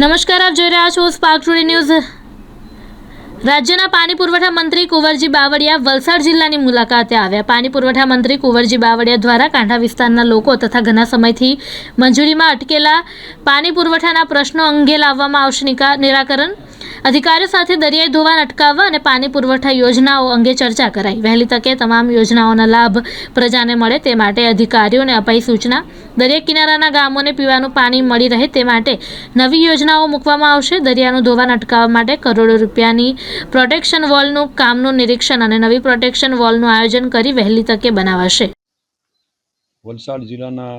નમસ્કાર, આપ જોઈ રહ્યા છો સ્પાર્ક ટુડે ન્યૂઝ રાજ્યના પાણી પુરવઠા મંત્રી કુંવરજી બાવળિયા વલસાડ જિલ્લાની મુલાકાતે આવ્યા. પાણી પુરવઠા મંત્રી કુંવરજી બાવળિયા દ્વારા કાંઠા વિસ્તારના લોકો તથા ઘણા સમયથી મંજૂરીમાં અટકેલા પાણી પુરવઠાના પ્રશ્નો અંગે લાવવામાં આવશે નિરાકરણ અધિકારીઓ સાથે દરિયાઈ ધોવાણ અટકાવવા અને પાણી પુરવઠા યોજનાઓ અંગે ચર્ચા કરાઈ. વહેલી તકે તમામ યોજનાઓના લાભ પ્રજાને મળે તે માટે અધિકારીઓને અપાઈ સૂચના. દરિયા કિનારાના ગામોને પીવાનું પાણી મળી રહે તે માટે નવી યોજનાઓ મૂકવામાં આવશે. દરિયાનું ધોવાણ અટકાવવા માટે કરોડો રૂપિયાની પ્રોટેક્શન વોલનું કામનું નિરીક્ષણ અને નવી પ્રોટેક્શન વોલનું આયોજન કરી વહેલી તકે બનાવાશે. વલસાડ જિલ્લાના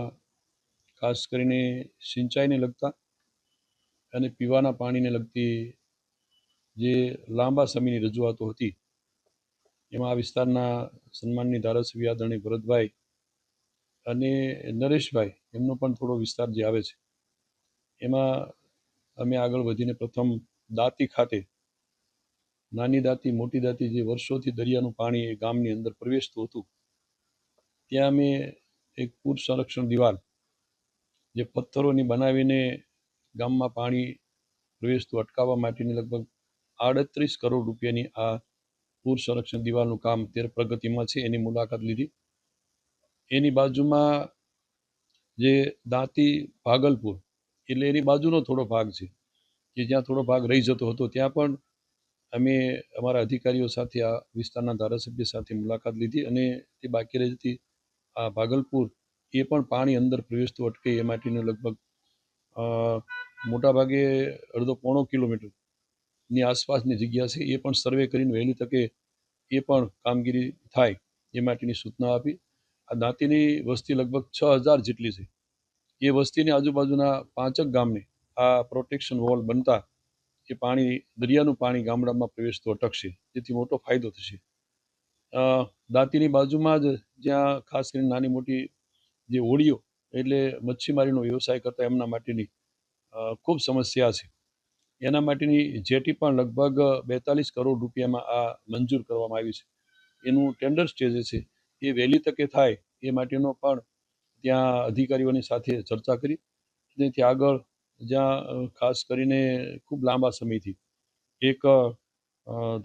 ખાસ કરીને સિંચાઈને લગતા અને પીવાના પાણીને લગતી જે લાંબા સમયની રજૂઆતો હતી. એમાં આ વિસ્તારના સન્માનની ધારાસભ્ય આદરણીય ભરતભાઈ અને નરેશભાઈ, એમનો પણ થોડો વિસ્તાર જે આવે છે. એમાં અમે આગળ વધીને પ્રથમ દાંતી ખાતે, નાની દાંતી, મોટી દાંતી જે વર્ષોથી દરિયાનું પાણી એ ગામની અંદર પ્રવેશતું હતું, ત્યાં અમે એક પૂર સંરક્ષણ દિવાલ જે પથ્થરોની બનાવીને ગામમાં પાણી પ્રવેશતું, અટકાવવા માટેની લગભગ આડત્રીસ કરોડ રૂપિયાની આ પૂર સંરક્ષણ દિવાલનું કામ અત્યારે પ્રગતિમાં છે, એની મુલાકાત લીધી. એની બાજુમાં જે દાંતી ભાગલપુર, એટલે એની બાજુનો થોડો ભાગ છે, કે જ્યાં થોડો ભાગ રહી જતો હતો, ત્યાં પણ અમે અમારા અધિકારીઓ સાથે, આ વિસ્તારના ધારાસભ્ય સાથે મુલાકાત લીધી અને તે બાકી રહેતી આ ભાગલપુર, એ પણ પાણી અંદર પ્રવેશતું અટકે એ માટેનું લગભગ મોટાભાગે અડધો પોણો કિલોમીટરની આસપાસની જગ્યા છે, એ પણ સર્વે કરીને વહેલી તકે એ પણ કામગીરી થાય, એ માટેની સૂચના આપી. આ દાંતીની વસ્તી લગભગ છ હજાર જેટલી છે. એ વસ્તીની આજુબાજુના પાંચક ગામને આ પ્રોટેક્શન વોલ બનતા એ પાણી, દરિયાનું પાણી ગામડામાં પ્રવેશતું અટકશે, જેથી મોટો ફાયદો થશે. દાંતીની બાજુમાં જ જ્યાં ખાસ કરીને નાની મોટી જે હોડીઓ, એટલે મચ્છીમારીનો વ્યવસાય કરતા એમના માટેની ખૂબ સમસ્યા છે. એના માટેની જેટી પણ લગભગ બેતાલીસ કરોડ રૂપિયામાં આ મંજૂર કરવામાં આવી છે. એનું ટેન્ડર સ્ટેજે છે, એ વહેલી તકે થાય એ માટેનો પણ ત્યાં અધિકારીઓની સાથે ચર્ચા કરી. તેથી આગળ જ્યાં ખાસ કરીને ખૂબ લાંબા સમયથી એક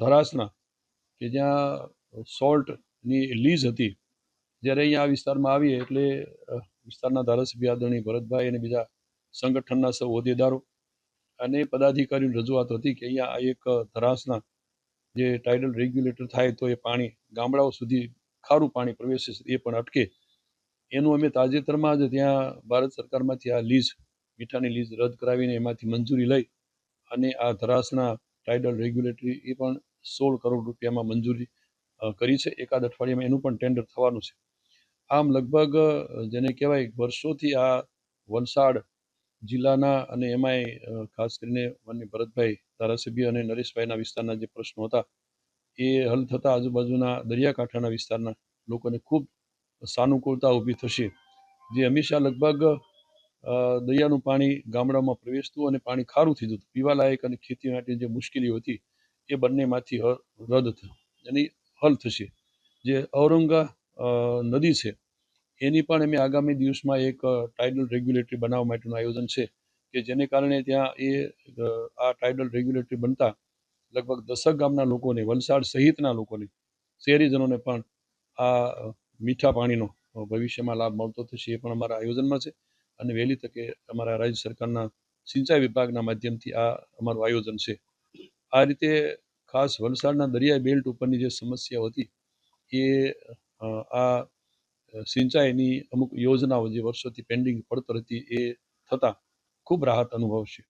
ધરાસના કે જ્યાં સોલ્ટની લીઝ હતી, જ્યારે અહીંયા આ વિસ્તારમાં આવીએ એટલે વિસ્તારના ધારાસભ્ય આદરણીય ભરતભાઈ અને બીજા સંગઠનના સૌ હોદ્દેદારો અને પદાધિકારીઓની રજૂઆત હતી કે અહીંયા આ એક ધરાસના જે ટાઇડલ રેગ્યુલેટર થાય તો એ પાણી ગામડાઓ સુધી ખારું પાણી પ્રવેશે એ પણ અટકે. એનું અમે તાજેતરમાં જ ત્યાં ભારત સરકારમાંથી આ લીઝ, મીઠાની લીઝ રદ કરાવીને એમાંથી મંજૂરી લઈ અને આ ધરાસના ટાઇડલ રેગ્યુલેટરી એ પણ સોળ કરોડ રૂપિયામાં મંજૂરી કરી છે. એકાદ અઠવાડિયામાં એનું પણ ટેન્ડર થવાનું છે. આમ લગભગ જેને કહેવાય, વર્ષોથી આ વલસાડ જિલ્લાના અને એમાંય ખાસ કરીને માન્ય ભરતભાઈ ધારાસભ્ય અને નરેશભાઈના વિસ્તારના જે પ્રશ્નો હતા, એ હલ થતાં આજુબાજુના દરિયાકાંઠાના વિસ્તારના લોકોને ખૂબ સાનુકૂળતા ઊભી થશે. જે હંમેશા લગભગ દરિયાનું પાણી ગામડામાં પ્રવેશતું અને પાણી ખારું થઈ જતું, પીવાલાયક અને ખેતી માટે જે મુશ્કેલીઓ હતી, એ બંનેમાંથી રદ એની હલ થશે. જે ઔરંગા નદી છે એની પણ અમે આગામી દિવસમાં એક ટાઇડલ રેગ્યુલેટરી બનાવવા માટેનું આયોજન છે કે જેને કારણે ત્યાં એ આ ટાઇડલ રેગ્યુલેટરી બનતા લગભગ દસક ગામના લોકોને, વલસાડ સહિતના લોકોને, શહેરીજનોને પણ આ મીઠા પાણીનો ભવિષ્યમાં લાભ મળતો થશે એ પણ અમારા આયોજનમાં છે. અને વહેલી તકે અમારા રાજ્ય સરકારના સિંચાઈ વિભાગના માધ્યમથી આ અમારું આયોજન છે. આ રીતે ખાસ વલસાડના દરિયાઈ બેલ્ટ ઉપરની જે સમસ્યાઓ હતી એ આ સિંચાઈની અમુક યોજનાઓ જે વર્ષોથી પેન્ડિંગ પડતર હતી એ થતાં ખૂબ રાહત અનુભવશે.